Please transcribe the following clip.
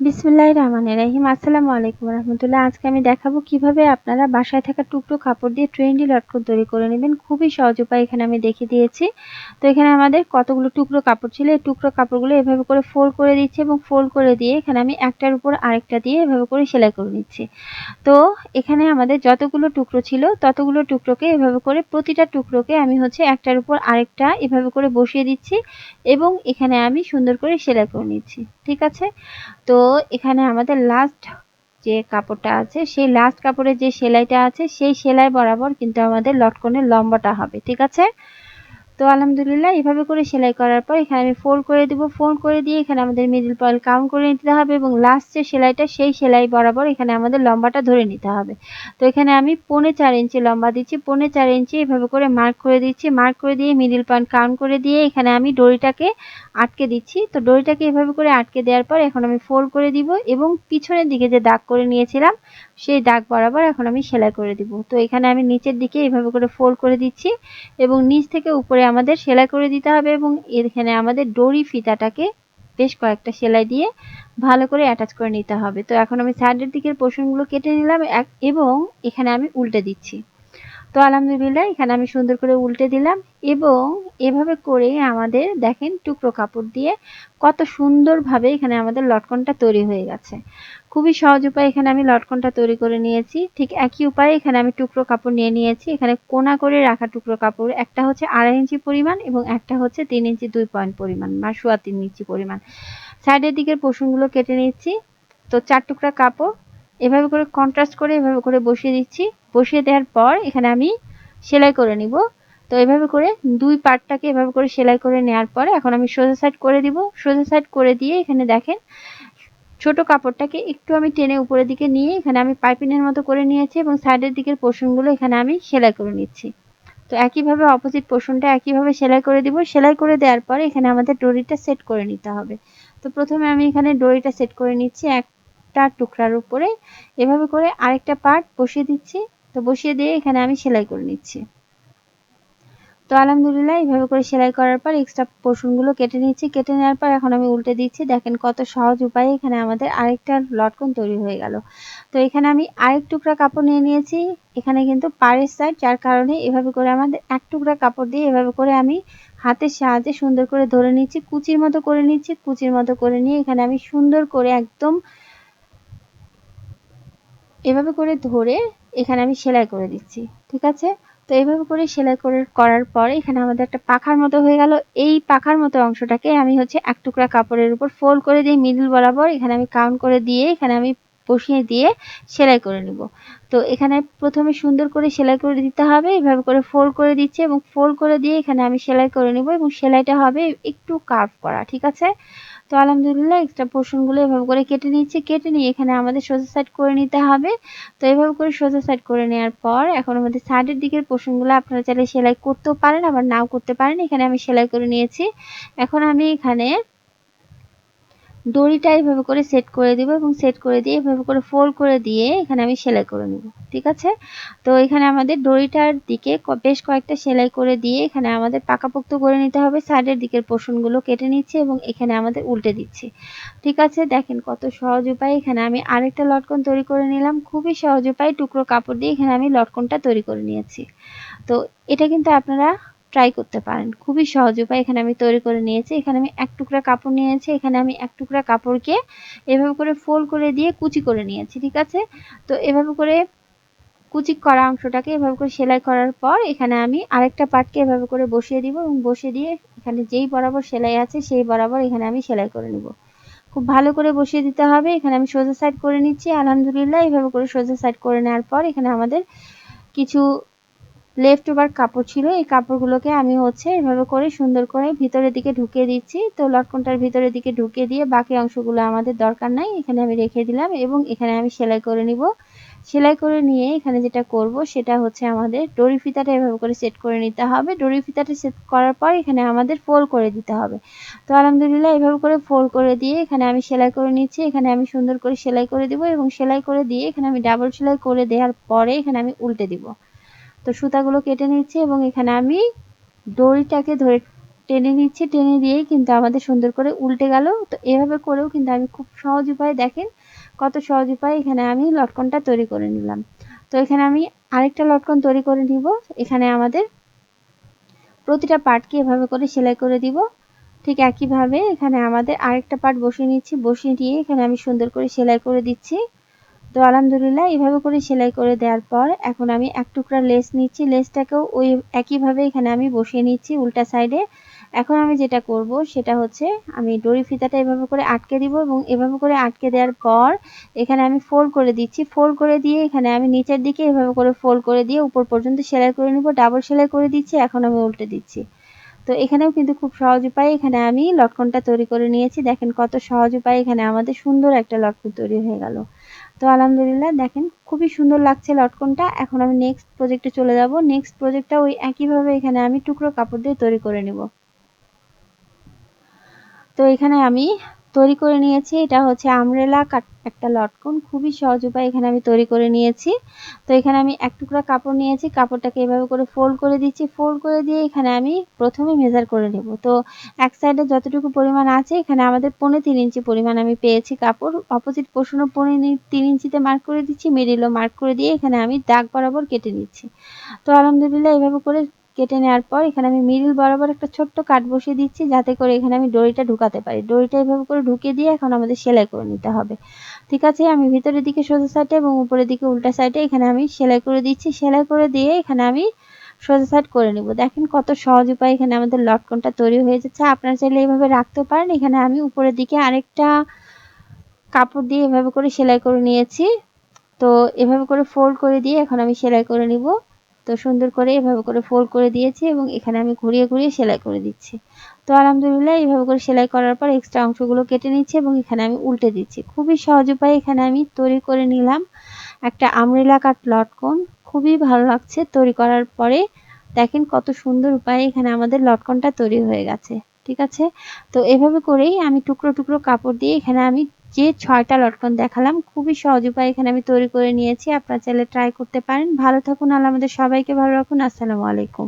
বিসমুল্লাহ রহমান রাহিম। আসসালামু আলাইকুম রহমতুল্লাহ। আজকে আমি দেখাবো কীভাবে আপনারা বাসায় থাকা টুকরো কাপড় দিয়ে ট্রেন্ডি লটকন তৈরি করে নেবেন। খুবই সহজ উপায় এখানে আমি দেখিয়ে দিয়েছি। তো এখানে আমাদের কতগুলো টুকরো কাপড় ছিল। এই টুকরো কাপড়গুলো এভাবে করে ফোল্ড করে দিচ্ছি এবং ফোল্ড করে দিয়ে এখানে আমি একটার উপর আরেকটা দিয়ে এভাবে করে সেলাই করে নিচ্ছি। তো এখানে আমাদের যতগুলো টুকরো ছিল, ততগুলো টুকরোকে এভাবে করে প্রতিটা টুকরোকে আমি হচ্ছে একটার উপর আরেকটা এভাবে করে বসিয়ে দিচ্ছি এবং এখানে আমি সুন্দর করে সেলাই করে নিচ্ছি। ঠিক আছে? তো এখানে আমাদের লাস্ট যে কাপড়টা আছে, সেই লাস্ট কাপড়ের যে সেলাইটা আছে, সেই সেলাই বরাবর কিন্তু আমাদের লটকনের লম্বাটা হবে, ঠিক আছে? তো আলহামদুলিল্লাহ, এভাবে করে সেলাই করার পর এখানে আমি ফোল্ড করে দিব। ফোল্ড করে দিয়ে এখানে আমাদের মিডিল পয়েন্ট কাউন্ট করে নিতে হবে এবং লাস্ট যে সেলাইটা, সেই সেলাই বরাবর এখানে আমাদের লম্বাটা ধরে নিতে হবে। তো এখানে আমি পৌনে চার ইঞ্চি লম্বা দিচ্ছি, পৌনে চার ইঞ্চি এভাবে করে মার্ক করে দিচ্ছি। মার্ক করে দিয়ে মিডিল পয়েন্ট কাউন্ট করে দিয়ে এখানে আমি দড়িটাকে আটকে দিচ্ছি। তো দড়িটাকে এভাবে করে আটকে দেওয়ার পর এখন আমি ফোল্ড করে দিব এবং পিছনের দিকে যে দাগ করে নিয়েছিলাম সেই দাগ বরাবর এখন আমি সেলাই করে দিব। তো এখানে আমি নিচের দিকে এইভাবে করে ফোল্ড করে দিচ্ছি এবং নিচ থেকে উপরে আমাদের সেলাই করে দিতে হবে এবং এখানে আমাদের ডোরি ফিতাটাকে বেশ কয়েকটা সেলাই দিয়ে ভালো করে অ্যাটাচ করে নিতে হবে। তো এখন আমি সাইডের দিকের পোর্শনগুলো কেটে নিলাম এবং এখানে আমি উল্টে দিচ্ছি। তো আলহামদুলিল্লাহ, এখানে আমি সুন্দর করে উল্টে দিলাম এবং এভাবে করে আমাদের দেখেন টুকরো কাপড় দিয়ে কত সুন্দরভাবে এখানে আমাদের লটকনটা তৈরি হয়ে গেছে। খুবই সহজ উপায় এখানে আমি লটকনটা তৈরি করে নিয়েছি। ঠিক একই উপায়ে এখানে আমি টুকরো কাপড় নিয়ে নিয়েছি। এখানে কোনা করে রাখা টুকরো কাপড়, একটা হচ্ছে আড়াই ইঞ্চি পরিমাণ এবং একটা হচ্ছে তিন ইঞ্চি দুই পয়েন্ট পরিমাণ বা সোয়া তিন ইঞ্চি পরিমাণ। সাইডের দিকের পোষণগুলো কেটে নিচ্ছি। তো চার টুকরা কাপড় এভাবে করে কন্ট্রাস্ট করে এভাবে করে বসিয়ে দিচ্ছি। বসিয়ে দেওয়ার পর এখানে আমি সেলাই করে নিব। তো এভাবে করে দুই পার্টটাকে এভাবে করে সেলাই করে নেওয়ার পরে এখন আমি সোজা সাইড করে দিব। সোজা সাইড করে দিয়ে এখানে দেখেন, ছোট কাপড়টাকে একটু আমি টেনে উপরের দিকে নিয়ে এখানে আমি পাইপিনের মতো করে নিয়েছি এবং সাইডের দিকের পোর্শনগুলো এখানে আমি সেলাই করে নিচ্ছি। তো একইভাবে অপোজিট পোর্শনটা একইভাবে সেলাই করে দিব। সেলাই করে দেওয়ার পরে এখানে আমাদের ডরিটা সেট করে নিতে হবে। তো প্রথমে আমি এখানে ডরিটা সেট করে নিচ্ছি। একটা টুকরার উপরে এভাবে করে আরেকটা পার্ট বসিয়ে দিচ্ছি। তো বসিয়ে দিয়ে এখানে আমি সেলাই করে নিচ্ছি। তো আলহামদুলিল্লাহ এইভাবে করে সেলাই করার পর এক্সট্রা পোর্শনগুলো কেটে নিচ্ছি। কেটে নেওয়ার পর এখন আমি উল্টে দিচ্ছি। দেখেন কত সহজ উপায়ে এখানে আমাদের আরেকটা লটকন তৈরি হয়ে গেল। তো এখানে আমি আরেক টুকরা কাপড় নিয়ে নিয়েছি। এখানে কিন্তু পাড়ের সাইড যার কারণে এভাবে করে আমাদের এক টুকরা কাপড় দিয়ে এভাবে করে আমি হাতের সাহায্যে সুন্দর করে ধরে নিচ্ছি। কুচির মতো করে নিচ্ছি। কুচির মতো করে নিয়ে এখানে আমি সুন্দর করে একদম এভাবে করে ধরে এখানে আমি সেলাই করে দিচ্ছি, ঠিক আছে? তো এইভাবে করে সেলাই করে, করার পরে এখানে আমাদের একটা পাখার মতো হয়ে গেল। এই পাখার মতো অংশটাকে আমি হচ্ছে এক টুকরা কাপড়ের উপর ফোল্ড করে দিয়ে মিডল বরাবর। এখানে আমি কাউন্ট করে দিয়ে এখানে আমি বসিয়ে দিয়ে সেলাই করে নিব। তো এখানে প্রথমে সুন্দর করে সেলাই করে দিতে হবে, এভাবে করে ফোল্ড করে দিচ্ছি এবং ফোল্ড করে দিয়ে এখানে আমি সেলাই করে নিব এবং সেলাইটা হবে একটু কার্ভ করা, ঠিক আছে? তো আলহামদুলিল্লাহ এক্সট্রা পোর্শনগুলো এভাবে করে কেটে নিয়েছি। কেটে নিয়ে এখানে আমাদের সোজা সাইড করে নিতে হবে। তো এভাবে করে সোজা সাইড করে নেওয়ার পর এখন আমাদের সাইডের দিকের পোর্শনগুলো আপনারা চাইলে সেলাই করতেও পারেন, আবার নাও করতে পারেন। এখানে আমি সেলাই করে নিয়েছি। এখন আমি এখানে দড়িটা এইভাবে করে সেট করে দিব এবং সেট করে দিয়ে এভাবে করে ফোল্ড করে দিয়ে এখানে আমি সেলাই করে নেব, ঠিক আছে? তো এখানে আমাদের দড়িটার দিকে বেশ কয়েকটা সেলাই করে দিয়ে এখানে আমাদের পাকাপোক্ত করে নিতে হবে, সাইডের দিকের পোষণগুলো কেটে নিচ্ছে এবং এখানে আমাদের উল্টে দিচ্ছে, ঠিক আছে? দেখেন কত সহজ উপায়, এখানে আমি আরেকটা লটকন তৈরি করে নিলাম, খুবই সহজ উপায়, টুকরো কাপড় দিয়ে এখানে আমি লটকনটা তৈরি করে নিয়েছি। তো এটা কিন্তু আপনারা ট্রাই করতে পারেন। খুবই সহজ উপায়। এখানে আমি তৈরি করে নিয়েছি। এখানে আমি এক টুকরা কাপড় নিয়েছি। এখানে আমি এক টুকরা কাপড়কে এভাবে করে ফোল্ড করে দিয়ে কুচি করে নিয়েছি, ঠিক আছে? তো এভাবে করে কুচি করা অংশটাকে এভাবে করে সেলাই করার পর এখানে আমি আরেকটা পার্টকে এভাবে করে বসিয়ে দিব এবং বসিয়ে দিয়ে এখানে যেই বরাবর সেলাই আছে সেই বরাবর এখানে আমি সেলাই করে নিব। খুব ভালো করে বসিয়ে দিতে হবে। এখানে আমি সোজা সাইড করে নিচ্ছি। আলহামদুলিল্লাহ, এভাবে করে সোজা সাইড করে নেওয়ার পর এখানে আমাদের কিছু লেফট ওভার কাপড় ছিল, এই কাপড়গুলোকে আমি হচ্ছে এভাবে করে সুন্দর করে ভিতরের দিকে ঢুকিয়ে দিচ্ছি। তো লটকনটার ভিতরের দিকে ঢুকিয়ে দিয়ে বাকি অংশগুলো আমাদের দরকার নাই, এখানে আমি রেখে দিলাম এবং এখানে আমি সেলাই করে নিব। সেলাই করে নিয়ে এখানে যেটা করব সেটা হচ্ছে আমাদের ডরি ফিতাটা এভাবে করে সেট করে নিতে হবে। ডরি ফিতাটা সেট করার পর এখানে আমাদের ফোল্ড করে দিতে হবে। তো আলহামদুলিল্লাহ এভাবে করে ফোল্ড করে দিয়ে এখানে আমি সেলাই করে নিচ্ছি। এখানে আমি সুন্দর করে সেলাই করে দিব এবং সেলাই করে দিয়ে এখানে আমি ডাবল সেলাই করে দেওয়ার পরে এখানে আমি উল্টে দিব। তো সুতাগুলো কেটে নিচ্ছি এবং এখানে আমি দড়িটাকে ধরে টেনে নিচ্ছি। টেনে দিয়েই কিন্তু আমাদের সুন্দর করে উল্টে গেল। তো এভাবে করেও কিন্তু আমি খুব সহজ উপায়ে দেখেন কত সহজ উপায়ে এখানে আমি লটকনটা তৈরি করে নিলাম। তো এখানে আমি আরেকটা লটকন তৈরি করে নিব। এখানে আমাদের প্রতিটা পার্টকে এভাবে করে সেলাই করে দিব। ঠিক একইভাবে এখানে আমাদের আরেকটা পার্ট বসিয়ে নিচ্ছি। বসিয়ে দিয়ে এখানে আমি সুন্দর করে সেলাই করে দিচ্ছি। তো আলহামদুলিল্লাহ এইভাবে করে সেলাই করে দেওয়ার পর এখন আমি এক টুকরা লেস নিচ্ছি। লেসটাকেও ওই একইভাবে এখানে আমি বসিয়ে নিচ্ছি উল্টা সাইডে। এখন আমি যেটা করব সেটা হচ্ছে আমি ডরি ফিতাটা এভাবে করে আটকে দিব এবং এভাবে করে আটকে দেওয়ার পর এখানে আমি ফোল্ড করে দিচ্ছি। ফোল্ড করে দিয়ে এখানে আমি নিচের দিকে এভাবে করে ফোল্ড করে দিয়ে উপর পর্যন্ত সেলাই করে নিব। ডাবল সেলাই করে দিচ্ছি, এখন আমি উল্টে দিচ্ছি। তো এখানেও কিন্তু খুব সহজ উপায়ে। এখানে আমি লটকনটা তৈরি করে নিয়েছি। দেখেন কত সহজ উপায়ে এখানে আমাদের সুন্দর একটা লটকন তৈরি হয়ে গেল। তো আলহামদুলিল্লাহ দেখেন খুবই সুন্দর লাগছে লটকনটা। এখন আমি নেক্সট প্রজেক্টে চলে যাব। নেক্সট প্রজেক্টটা ওই একইভাবে এখানে আমি টুকরো কাপড় দিয়ে তৈরি করে নেব। তো এখানে আমি তৈরি করে নিয়েছি। এটা হচ্ছে আমরেলা একটা লটকন। খুবই সহজ উপায় এখানে আমি তৈরি করে নিয়েছি। তো এখানে আমি এক টুকরা কাপড় নিয়েছি। কাপড়টাকে এভাবে করে ফোল্ড করে দিচ্ছি। ফোল্ড করে দিয়ে এখানে আমি প্রথমে মেজার করে নেব। তো এক সাইডে যতটুকু পরিমাণ আছে, এখানে আমাদের পনেরো তিন ইঞ্চি পরিমাণ আমি পেয়েছি কাপড়। অপোজিট পোষণও পনেরো তিন ইঞ্চিতে মার্ক করে দিচ্ছি। মিডিলও মার্ক করে দিয়ে এখানে আমি দাগ বরাবর কেটে নিচ্ছি। তো আলহামদুলিল্লাহ এভাবে করে কেটে নেওয়ার পর এখানে আমি মিডিল বরাবর একটা ছোট্ট কাট বসিয়ে দিচ্ছি, যাতে করে এখানে আমি দড়িটা ঢুকাতে পারি। দড়িটা এভাবে করে ঢুকিয়ে দিয়ে এখন আমাদের সেলাই করে নিতে হবে। ঠিক আছে, আমি ভিতরের দিকে সোজা সাইডে এবং উপরের দিকে উল্টা সাইডে এখানে আমি সেলাই করে দিচ্ছি। সেলাই করে দিয়ে এখানে আমি সোজা সাইড করে নিব। দেখেন কত সহজ উপায় এখানে আমাদের লটকনটা তৈরি হয়ে যাচ্ছে। আপনারা চাইলে এইভাবে রাখতে পারেন। এখানে আমি উপরের দিকে আরেকটা কাপড় দিয়ে এভাবে করে সেলাই করে নিয়েছি। তো এভাবে করে ফোল্ড করে দিয়ে এখন আমি সেলাই করে নিব। তো সুন্দর করে এভাবে করে ফোল্ড করে দিয়েছি এবং এখানে আমি ঘুরিয়ে ঘুরিয়ে সেলাই করে দিচ্ছি। তো আলহামদুলিল্লাহ এইভাবে করে সেলাই করার পর এক্সট্রা অংশগুলো কেটে নিচ্ছি এবং এখানে আমি উল্টে দিচ্ছি। খুবই সহজ উপায়ে এখানে আমি তৈরি করে নিলাম। একটা আমরিলা কাট লটকন খুবই ভালো লাগছে তৈরি করার পরে। দেখেন কত সুন্দর উপায়ে এখানে আমাদের লটকনটা তৈরি হয়ে গেছে, ঠিক আছে? তো এভাবে করেই আমি টুকরো টুকরো কাপড় দিয়ে এখানে আমি যে ছয়টা লটকন দেখালাম, খুবই সহজ উপায় এখানে আমি তৈরি করে নিয়েছি। আপনারা চাইলে ট্রাই করতে পারেন। ভালো থাকুন, আল্লাহ আমাদের সবাইকে ভালো রাখুন। আসসালামু আলাইকুম।